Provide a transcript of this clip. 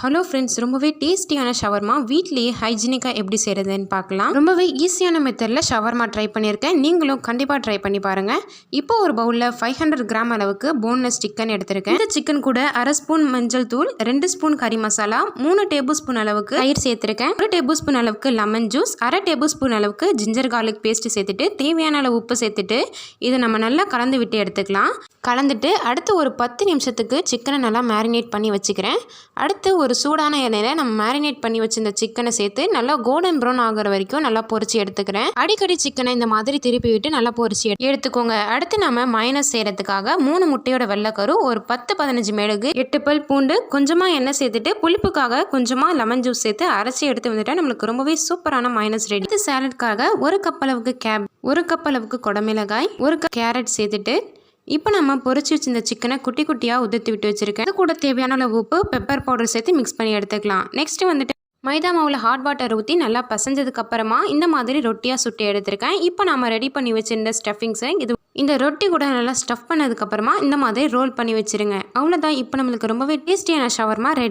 Hello friends ரொம்பவே டேஸ்டியான shawarma வீட்லேயே ஹைஜீனிக்காக எப்படி செய்கிறதுன்னு பார்க்கலாம். ரொம்பவே ஈஸியான மெத்தடில் ஷவர்மா ட்ரை பண்ணியிருக்கேன். நீங்களும் கண்டிப்பாக ட்ரை பண்ணி பாருங்கள் இப்போ ஒரு பவுலில் ஃபைவ் ஹண்ட்ரட் கிராம் அளவுக்கு போன்லெஸ் சிக்கன் எடுத்திருக்கேன். இந்த சிக்கன் கூட அரை ஸ்பூன் மஞ்சள் தூள் ரெண்டு ஸ்பூன் கறி மசாலா மூணு டேபிள் ஸ்பூன் அளவுக்கு தயிர் சேர்த்துருக்கேன். ஒரு டேபிள் ஸ்பூன் அளவுக்கு லெமன் ஜூஸ் அரை டேபிள் ஸ்பூன் அளவுக்கு ஜிஞ்சர் கார்லிக் பேஸ்ட் சேர்த்துட்டு தேவையான அளவு உப்பு சேர்த்துட்டு இதை நம்ம நல்லா கலந்து விட்டு எடுத்துக்கலாம். கலந்துட்டு அடுத்து ஒரு பத்து நிமிஷத்துக்கு சிக்கனை நல்லா மேரினேட் பண்ணி வச்சுக்கிறேன். அடுத்து ஒரு சூடான எண்ணெயில் நம்ம மேரினேட் பண்ணி வச்சிருந்த சிக்கனை சேர்த்து நல்லா கோல்டன் ப்ரௌன் ஆகிற வரைக்கும் நல்லா பொரிச்சு எடுத்துக்கிறேன். அடிக்கடி சிக்கனை இந்த மாதிரி திருப்பி விட்டு நல்லா பொறிச்சு எடுத்துக்கோங்க. அடுத்து நம்ம மைனஸ் செய்கிறதுக்காக மூணு முட்டையோட வெள்ளைக்கரு ஒரு பத்து பதினஞ்சு மிளகு எட்டு பல் பூண்டு கொஞ்சமாக எண்ணெய் சேர்த்துட்டு புளிப்புக்காக கொஞ்சமாக லெமன் ஜூஸ் சேர்த்து அரைச்சி எடுத்து வந்துட்டால் நம்மளுக்கு ரொம்பவே சூப்பரான மைனஸ் ரெடி இது ஒரு கப் அளவுக்கு கேப் ஒரு கப் அளவுக்கு குடமிளகாய் ஒரு கப் கேரட் சேர்த்துட்டு இப்போ நம்ம பொரிச்சு வச்சிருந்த சிக்கனை குட்டி குட்டியாக உதிர்த்து விட்டு வச்சிருக்கேன். அது கூட தேவையான அளவு உப்பு பெப்பர் பவுடர் சேர்த்து மிக்ஸ் பண்ணி எடுத்துக்கலாம். நெக்ஸ்ட் வந்துட்டு மைதா மாவில் ஹாட் வாட்டர் ஊற்றி நல்லா பசஞ்சதுக்கு அப்புறமா இந்த மாதிரி ரொட்டியாக சுட்டி எடுத்திருக்கேன். இப்போ நம்ம ரெடி பண்ணி வச்சிருந்த ஸ்டஃபிங்ஸை இது இந்த ரொட்டி கூட நல்லா ஸ்டஃப் பண்ணதுக்கப்புறமா இந்த மாதிரி ரோல் பண்ணி வச்சிருங்க. அவ்வளோதான் இப்போ நம்மளுக்கு ரொம்பவே டேஸ்டியான ஷவர்மா ரெடி